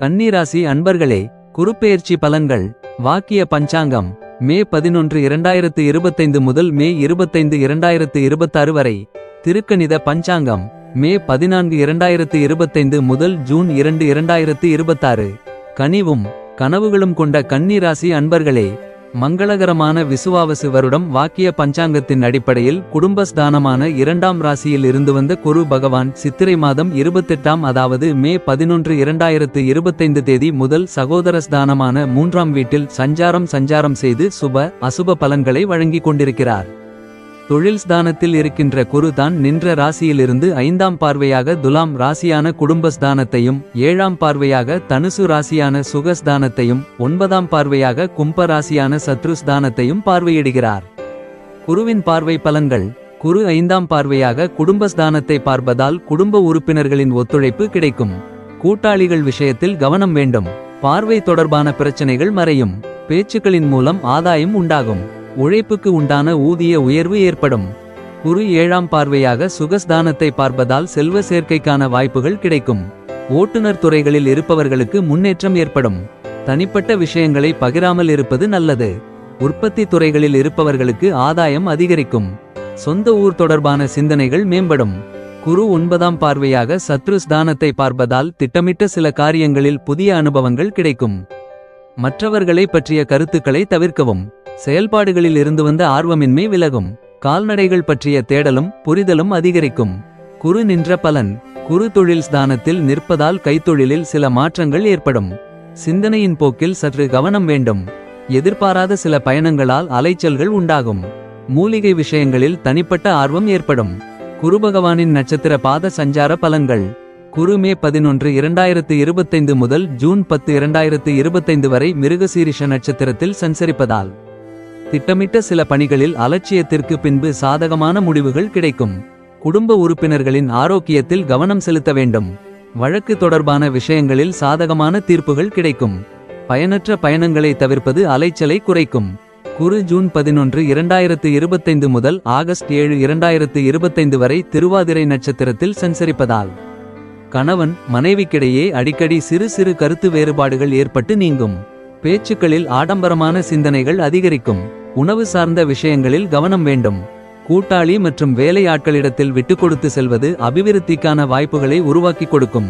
கன்னிராசி அன்பர்களே குறுப்பெயர்ச்சி பலன்கள் வாக்கிய பஞ்சாங்கம் மே பதினொன்று இரண்டாயிரத்து இருபத்தைந்து முதல் மே இருபத்தைந்து இரண்டாயிரத்து இருபத்தாறு வரை திருக்கணித பஞ்சாங்கம் மே பதினான்கு இரண்டாயிரத்து இருபத்தைந்து முதல் ஜூன் இரண்டு இரண்டாயிரத்து இருபத்தாறு. கனிவும் கனவுகளும் கொண்ட கன்னிராசி அன்பர்களே மங்களகரமான விசுவாவசு வருடம் வாக்கிய பஞ்சாங்கத்தின் அடிப்படையில் குடும்பஸ்தானமான இரண்டாம் ராசியில் இருந்து வந்த குரு பகவான் சித்திரை மாதம் இருபத்தெட்டாம் அதாவது மே பதினொன்று இரண்டாயிரத்து இருபத்தைந்து தேதி முதல் சகோதர ஸ்தானமான மூன்றாம் வீட்டில் சஞ்சாரம் சஞ்சாரம் செய்து சுப அசுப பலன்களை வழங்கிக் கொண்டிருக்கிறார். தொழில் ஸ்தானத்தில் இருக்கின்ற குரு தான் நின்ற ராசியிலிருந்து ஐந்தாம் பார்வையாக துலாம் ராசியான குடும்பஸ்தானத்தையும் ஏழாம் பார்வையாக தனுசு ராசியான சுகஸ்தானத்தையும் ஒன்பதாம் பார்வையாக கும்ப ராசியான சத்ருஸ்தானத்தையும் பார்வையிடுகிறார். குருவின் பார்வை பலன்கள் குரு ஐந்தாம் பார்வையாக குடும்பஸ்தானத்தை பார்ப்பதால் குடும்ப உறுப்பினர்களின் ஒத்துழைப்பு கிடைக்கும். கூட்டாளிகள் விஷயத்தில் கவனம் வேண்டும். பார்வை தொடர்பான பிரச்சனைகள் மறையும். பேச்சுக்களின் மூலம் ஆதாயம் உண்டாகும். உழைப்புக்கு உண்டான ஊதிய உயர்வு ஏற்படும். குரு ஏழாம் பார்வையாக சுகஸ்தானத்தை பார்ப்பதால் செல்வ சேர்க்கைக்கான வாய்ப்புகள் கிடைக்கும். ஓட்டுநர் துறைகளில் இருப்பவர்களுக்கு முன்னேற்றம் ஏற்படும். தனிப்பட்ட விஷயங்களை பகிராமல் இருப்பது நல்லது. உற்பத்தி துறைகளில் இருப்பவர்களுக்கு ஆதாயம் அதிகரிக்கும். சொந்த ஊர் தொடர்பான சிந்தனைகள் மேம்படும். குரு ஒன்பதாம் பார்வையாக சத்ருஸ்தானத்தை பார்ப்பதால் திட்டமிட்ட சில காரியங்களில் புதிய அனுபவங்கள் கிடைக்கும். மற்றவர்களை பற்றிய கருத்துக்களை தவிர்க்கவும். செயல்பாடுகளில் இருந்து வந்த ஆர்வமின்மை விலகும். கால்நடைகள் பற்றிய தேடலும் புரிதலும் அதிகரிக்கும். குரு நின்ற பலன் குரு தொழில் ஸ்தானத்தில் நிற்பதால் கைத்தொழிலில் சில மாற்றங்கள் ஏற்படும். சிந்தனையின் போக்கில் சற்று கவனம் வேண்டும். எதிர்பாராத சில பயணங்களால் அலைச்சல்கள் உண்டாகும். மூலிகை விஷயங்களில் தனிப்பட்ட ஆர்வம் ஏற்படும். குருபகவானின் நட்சத்திர பாத சஞ்சார பலன்கள். குரு மே பதினொன்று இரண்டாயிரத்து இருபத்தைந்து முதல் ஜூன் பத்து இரண்டாயிரத்து இருபத்தைந்து வரை மிருகசீரிஷ நட்சத்திரத்தில் சஞ்சரிப்பதால் திட்டமிட்ட சில பணிகளில் அலட்சியத்திற்கு பின்பு சாதகமான முடிவுகள் கிடைக்கும். குடும்ப உறுப்பினர்களின் ஆரோக்கியத்தில் கவனம் செலுத்த வேண்டும். வழக்கு தொடர்பான விஷயங்களில் சாதகமான தீர்ப்புகள் கிடைக்கும். பயனற்ற பயணங்களை தவிர்ப்பது அலைச்சலை குறைக்கும். குரு ஜூன் பதினொன்று இரண்டாயிரத்து இருபத்தைந்து முதல் ஆகஸ்ட் ஏழு இரண்டாயிரத்து இருபத்தைந்து வரை திருவாதிரை நட்சத்திரத்தில் சஞ்சரிப்பதால் கணவன் மனைவிக்கிடையே அடிக்கடி சிறு சிறு கருத்து வேறுபாடுகள் ஏற்பட்டு நீங்கும். பேச்சுக்களில் ஆடம்பரமான சிந்தனைகள் அதிகரிக்கும். உணவு சார்ந்த விஷயங்களில் கவனம் வேண்டும். கூட்டாளி மற்றும் வேலையாட்களிடத்தில் விட்டுக்கொடுத்து செல்வது அபிவிருத்திக்கான வாய்ப்புகளை உருவாக்கி கொடுக்கும்.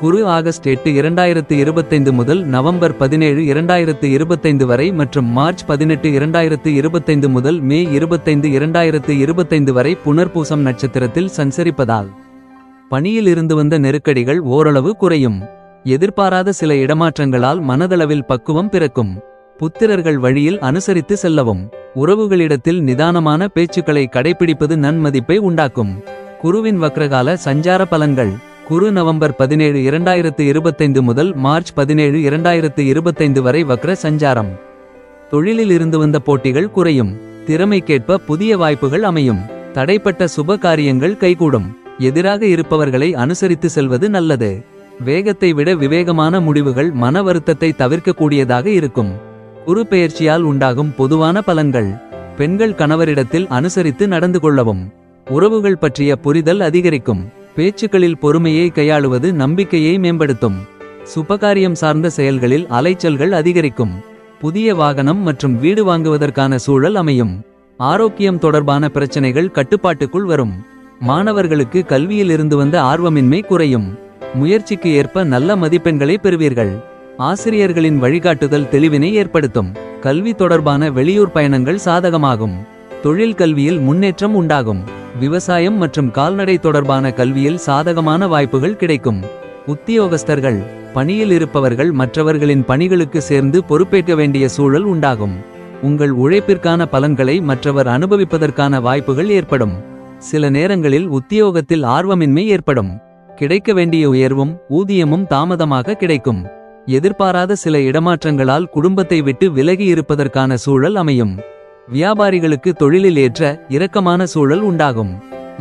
குரு ஆகஸ்ட் எட்டு இரண்டாயிரத்து இருபத்தைந்து முதல் நவம்பர் பதினேழு இரண்டாயிரத்து இருபத்தைந்து வரை மற்றும் மார்ச் பதினெட்டு இரண்டாயிரத்து இருபத்தைந்து முதல் மே இருபத்தைந்து இரண்டாயிரத்து இருபத்தைந்து வரை புனர்பூசம் நட்சத்திரத்தில் சஞ்சரிப்பதால். பணியில் இருந்து வந்த நெருக்கடிகள் ஓரளவு குறையும். எதிர்பாராத சில இடமாற்றங்களால் மனதளவில் பக்குவம் பிறக்கும். புத்திரர்கள் வழியில் அனுசரித்து செல்லவும். உறவுகளிடத்தில் நிதானமான பேச்சுக்களை கடைபிடிப்பது நன்மதிப்பை உண்டாக்கும். குருவின் வக்ரகால சஞ்சார பலன்கள். குரு நவம்பர் பதினேழு இரண்டாயிரத்து இருபத்தைந்து முதல் மார்ச் பதினேழு இரண்டாயிரத்து இருபத்தைந்து வரை வக்ர சஞ்சாரம். தொழிலில் இருந்து வந்த போட்டிகள் குறையும். திறமைக்கேற்ப புதிய வாய்ப்புகள் அமையும். தடைப்பட்ட சுப காரியங்கள் கைகூடும். எதிராக இருப்பவர்களை அனுசரித்து செல்வது நல்லது. வேகத்தை விட விவேகமான முடிவுகள் மன வருத்தத்தை தவிர்க்கக்கூடியதாக இருக்கும். குரு பெயர்ச்சியால் உண்டாகும் பொதுவான பலன்கள். பெண்கள் கணவரிடத்தில் அனுசரித்து நடந்து கொள்ளவும். உறவுகள் பற்றிய புரிதல் அதிகரிக்கும். பேச்சுக்களில் பொறுமையை கையாளுவது நம்பிக்கையை மேம்படுத்தும். சுபகாரியம் சார்ந்த செயல்களில் அலைச்சல்கள் அதிகரிக்கும். புதிய வாகனம் மற்றும் வீடு வாங்குவதற்கான சூழல் அமையும். ஆரோக்கியம் தொடர்பான பிரச்சனைகள் கட்டுப்பாட்டுக்குள் வரும். மாணவர்களுக்கு கல்வியில் இருந்து வந்த ஆர்வமின்மை குறையும். முயற்சிக்கு ஏற்ப நல்ல மதிப்பெண்களை பெறுவீர்கள். ஆசிரியர்களின் வழிகாட்டுதல் தெளிவினை ஏற்படுத்தும். கல்வி தொடர்பான வெளியூர் பயணங்கள் சாதகமாகும். தொழில் கல்வியில் முன்னேற்றம் உண்டாகும். விவசாயம் மற்றும் கால்நடை தொடர்பான கல்வியில் சாதகமான வாய்ப்புகள் கிடைக்கும். உத்தியோகஸ்தர்கள் பணியில் இருப்பவர்கள் மற்றவர்களின் பணிகளுக்கு சேர்ந்து பொறுப்பேற்க வேண்டிய சூழல் உண்டாகும். உங்கள் உழைப்பிற்கான பலன்களை மற்றவர் அனுபவிப்பதற்கான வாய்ப்புகள் ஏற்படும். சில நேரங்களில் உத்தியோகத்தில் ஆர்வமின்மை ஏற்படும். கிடைக்க வேண்டிய உயர்வும் ஊதியமும் தாமதமாக கிடைக்கும். எதிர்பாராத சில இடமாற்றங்களால் குடும்பத்தை விட்டு விலகி இருப்பதற்கான சூழல் அமையும். வியாபாரிகளுக்கு தொழிலில் ஏற்ற இரக்கமான சூழல் உண்டாகும்.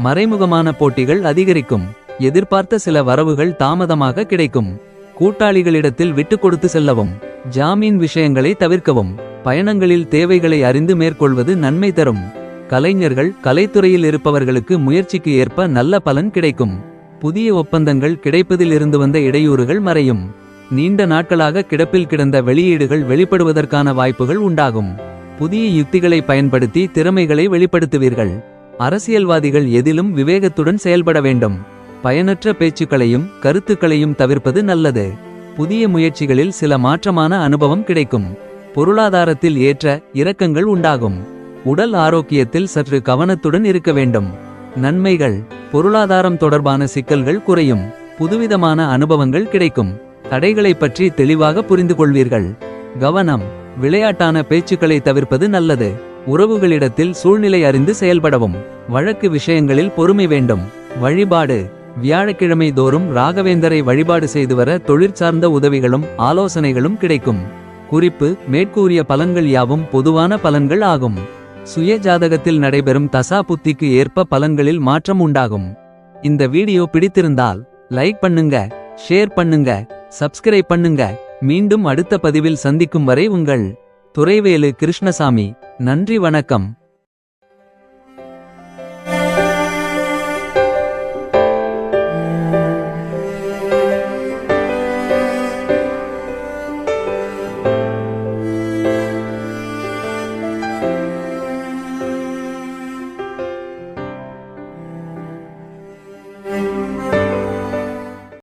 மறைமுகமான போட்டிகள் அதிகரிக்கும். எதிர்பார்த்த சில வரவுகள் தாமதமாக கிடைக்கும். கூட்டாளிகளிடத்தில் விட்டு கொடுத்து செல்லவும் ஜாமீன் விஷயங்களை தவிர்க்கவும் பயணங்களில் தேவைகளை அறிந்து மேற்கொள்வது நன்மை தரும். கலைஞர்கள் கலைத்துறையில் இருப்பவர்களுக்கு முயற்சிக்கு ஏற்ப நல்ல பலன் கிடைக்கும். புதிய ஒப்பந்தங்கள் கிடைப்பதில் இருந்து வந்த இடையூறுகள் மறையும். நீண்ட நாட்களாக கிடப்பில் கிடந்த வெளியீடுகள் வெளிப்படுவதற்கான வாய்ப்புகள் உண்டாகும். புதிய யுக்திகளை பயன்படுத்தி திறமைகளை வெளிப்படுத்துவீர்கள். அரசியல்வாதிகள் எதிலும் விவேகத்துடன் செயல்பட வேண்டும். பயனற்ற பேச்சுக்களையும் கருத்துக்களையும் தவிர்ப்பது நல்லது. புதிய முயற்சிகளில் சில மாற்றமான அனுபவம் கிடைக்கும். பொருளாதாரத்தில் ஏற்ற இறக்கங்கள் உண்டாகும். உடல் ஆரோக்கியத்தில் சற்று கவனத்துடன் இருக்க வேண்டும். நன்மைகள் பொருளாதாரம் தொடர்பான சிக்கல்கள் குறையும். புதுவிதமான அனுபவங்கள் கிடைக்கும். தடைகளை பற்றி தெளிவாக புரிந்து கொள்வீர்கள். கவனம் விளையாட்டான பேச்சுக்களை தவிர்ப்பது நல்லது. உறவுகளிடத்தில் சூழ்நிலை அறிந்து செயல்படவும். வழக்கு விஷயங்களில் பொறுமை வேண்டும். வழிபாடு வியாழக்கிழமை தோறும் ராகவேந்தரை வழிபாடு செய்து வர தொழிற்சார்ந்த உதவிகளும் ஆலோசனைகளும் கிடைக்கும். குறிப்பு மேற்கூறிய பலன்கள் யாவும் பொதுவான பலன்கள் ஆகும். சுய ஜாதகத்தில் நடைபெறும் தசா புத்திக்கு ஏற்ப பலன்களில் மாற்றம் உண்டாகும். இந்த வீடியோ பிடித்திருந்தால் லைக் பண்ணுங்க ஷேர் பண்ணுங்க சப்ஸ்கிரைப் பண்ணுங்க. மீண்டும் அடுத்த பதிவில் சந்திக்கும் வரை உங்கள் துரைவேலு கிருஷ்ணசாமி. நன்றி வணக்கம்.